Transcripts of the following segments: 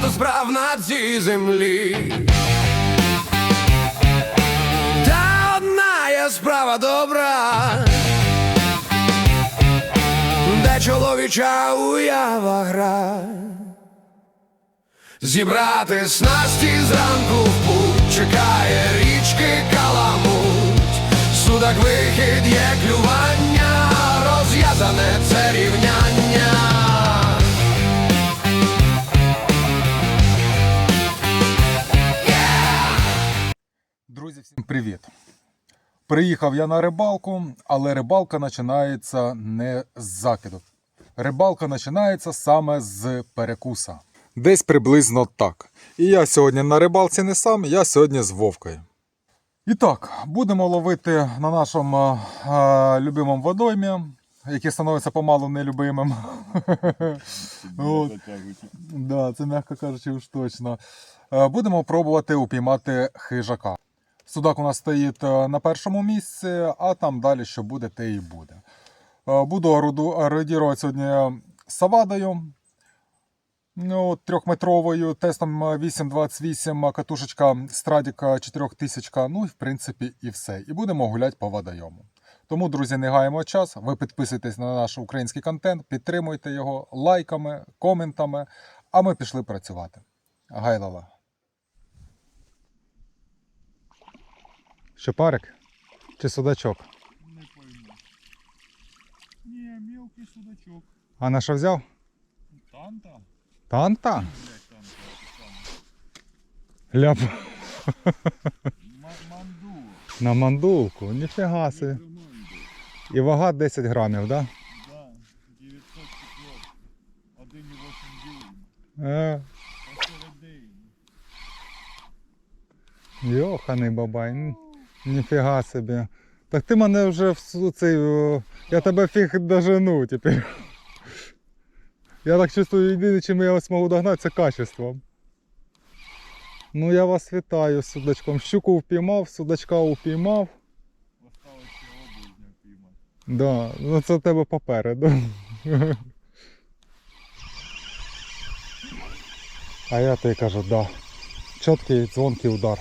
багато справ на цій землі. Та одна є справа добра, де чоловіча уява гра. Зібрати снасті зранку в путь чекає річки каламуть. Судак вихід є клювання, розв'язане це рівняння. Друзі, всім привіт! Приїхав я на рибалку, але рибалка починається не з закиду. Рибалка починається саме з перекуса. Десь приблизно так. І я сьогодні на рибалці не сам, я сьогодні з Вовкою. І так, будемо ловити на нашому е, любимому водоймі, який становиться помалу нелюбимим. Да, це м'яко кажучи, уж точно. Е, Будемо пробувати упіймати хижака. Судак у нас стоїть е, на першому місці, а там далі що буде, те і буде. Е, Буду орудувати сьогодні савадою. Ну, трьохметровою тестом 8.28 катушечка Страдіка 4000. Ну і в принципі і все. І будемо гуляти по водойому. Тому, друзі, не гаємо час. Ви підписуйтесь на наш український контент, підтримуйте його лайками, коментами. А ми пішли працювати. Гайлала. Щопарик чи судачок? Не пойму. Ні, мілкий судачок. А на що взяв? Танта? Танта? Ляп. Ма- Манду. На мандулку. Ніфіга собі. І вага 10 грамів, да? Да, 904. 1,8 дюйм. Е, йоханий бабай. Ніфіга собі. Так ти мене вже в цей. Я тебе фіг дожену тепер. Я так чувствую, єдине, чим я вас можу догнати, це качеством. Ну я вас вітаю з судачком. Щуку впіймав, судачка упіймав. Осталось. Да, ну це тебе попереду. А я тобі кажу, да. Чіткий дзвонкий удар.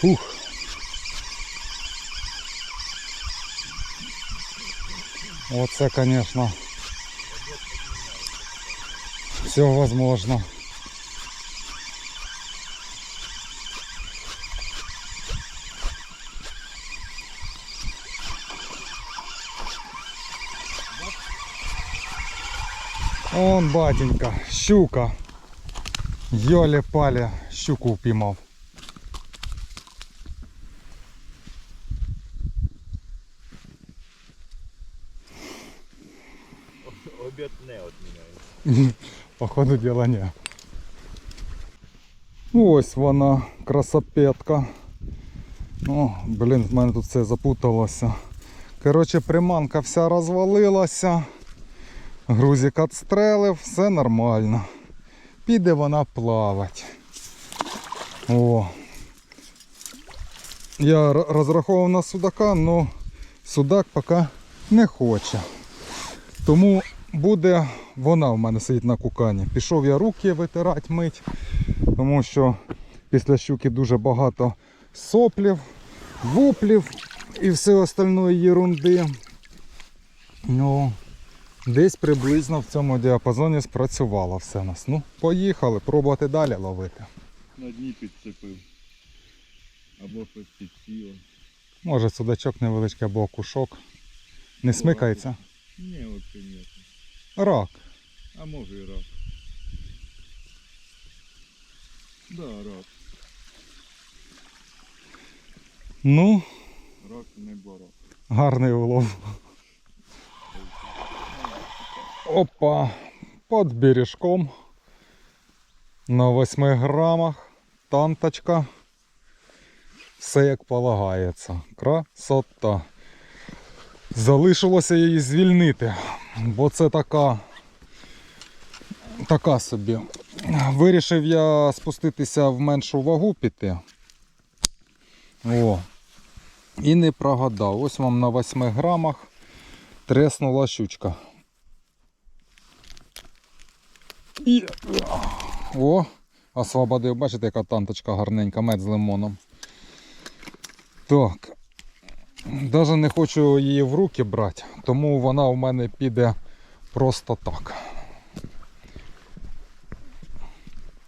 Фух. Оце, конечно, все возможно. Он, батенька, щука. Йоле паля, щуку впіймав. Обід не відміняє. Походу діла ні. Ось вона, красопетка. О, блін, в мене тут все запуталося. Коротше, приманка вся розвалилася. Грузик відстрелив, все нормально. Піде вона плавати. О. Я розраховував на судака, але судак поки не хоче. Тому буде вона в мене сидить на кукані. Пішов я руки витирати мить, тому що після щуки дуже багато соплів, вуплів і все остальної єрунди. Ну, десь приблизно в цьому діапазоні спрацювало все у нас. Ну, поїхали, пробувати далі ловити. На дні підцепив. Або підсіло. Може судачок невеличкий або окушок. Не смикається. Ні, взагалі ні. Рак. А може і рак. Да, рак. Ну, Рак не барак. Гарний улов. Опа, під бережком. На 8 грамах. Танточка. Все як полагається. Красота. Залишилося її звільнити, бо це така. Така собі. Вирішив я спуститися в меншу вагу піти. О, І не прогадав. Ось вам на 8 грамах треснула щучка. І... О, освободив, бачите, яка танточка гарненька, мед з лимоном. Так. Навіть не хочу її в руки брати, тому вона у мене піде просто так.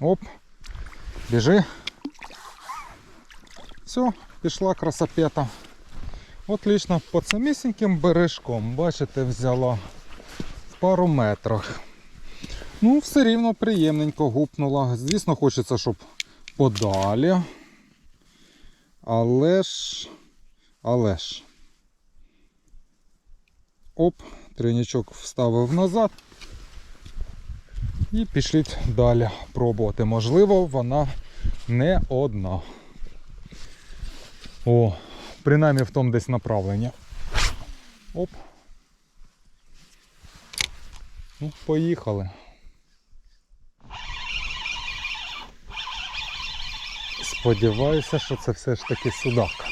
Оп, біжи. Все, пішла красопета. Отлично, по самісіньким бережком, бачите, взяла в пару метрах. Ну, все рівно приємненько гупнула. Звісно, хочеться, щоб подалі. Але ж. Але ж. Оп, тринічок вставив назад. І пішліть далі пробувати. Можливо, вона не одна. О, принаймні в тому десь направленні. Оп. Ну, поїхали. Сподіваюся, що це все ж таки судак.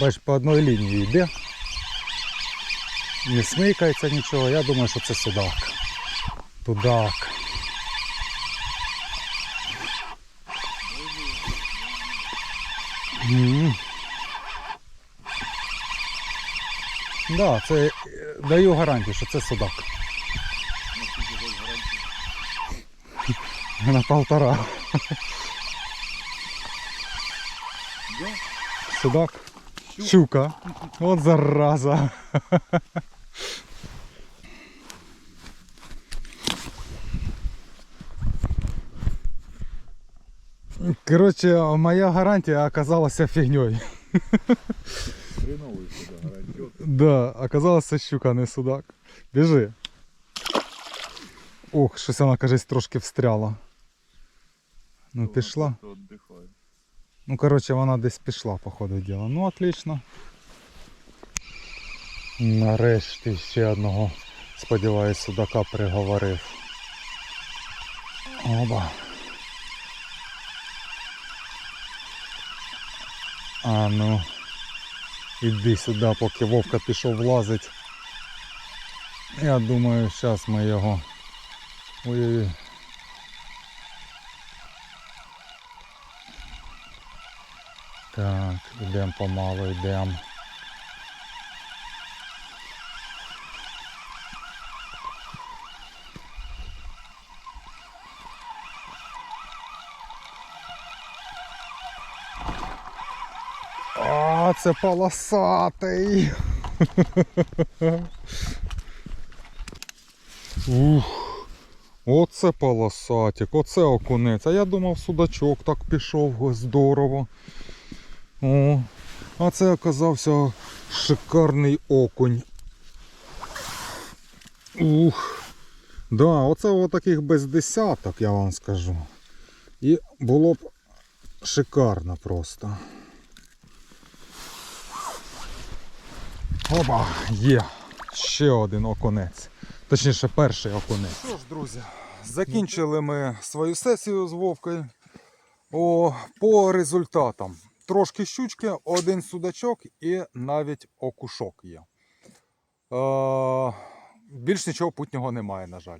Бач, по одній лінії йде. Не смикається нічого, я думаю, що це судак. Тудак. М. Да, це е, даю гарантію, що це судак. На полтора. Судак. Щука. От зараза. Коротше, моя гарантія оказалася фігньою. Хреновий сюди гарантіот. Да, оказалася щука, не судак. Біжи. Ох, щось вона, кажись, трошки встряла. Ну, пішла. Ну, коротше, вона десь пішла, по ходу діла. Ну, отлично. Нарешті ще одного, сподіваюсь, судака приговорив. Оба. А ну. Іди сюди, поки Вовка пішов влазить. Я думаю, зараз ми його. Ой-ой-ой. Так, йдемо помалу, йдемо. А, це полосатий. Ух, оце полосатик, оце окунець. А я думав, судачок так пішов здорово. О, а це оказався шикарний окунь. Ух. Да, оце таких без десяток, я вам скажу. І було б шикарно просто. Оба, є. Ще один окунець. Точніше, перший окунець. Що ж, друзі, закінчили ми свою сесію з Вовкою. О, по результатам. Трошки щучки, один судачок і навіть окушок є. Е, більш нічого путнього немає, на жаль.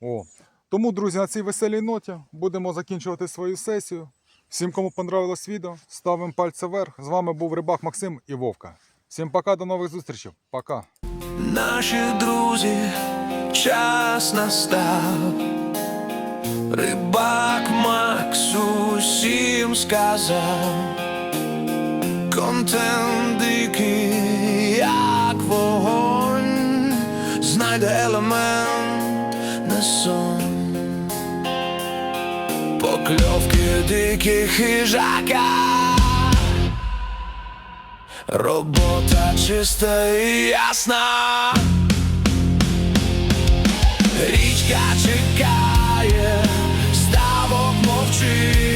О. Тому, друзі, на цій веселій ноті будемо закінчувати свою сесію. Всім, кому понравилось відео, ставимо пальці вверх. З вами був Рибак Максим і Вовка. Всім пока, до нових зустрічей. Пока. Наші друзі, час настав. Рибак Макс усім сказав. Контент дикий, як вогонь, знайде елемент на сон. Покльовки диких хижака. Робота чиста і ясна. Річка чекає, ставок мовчить,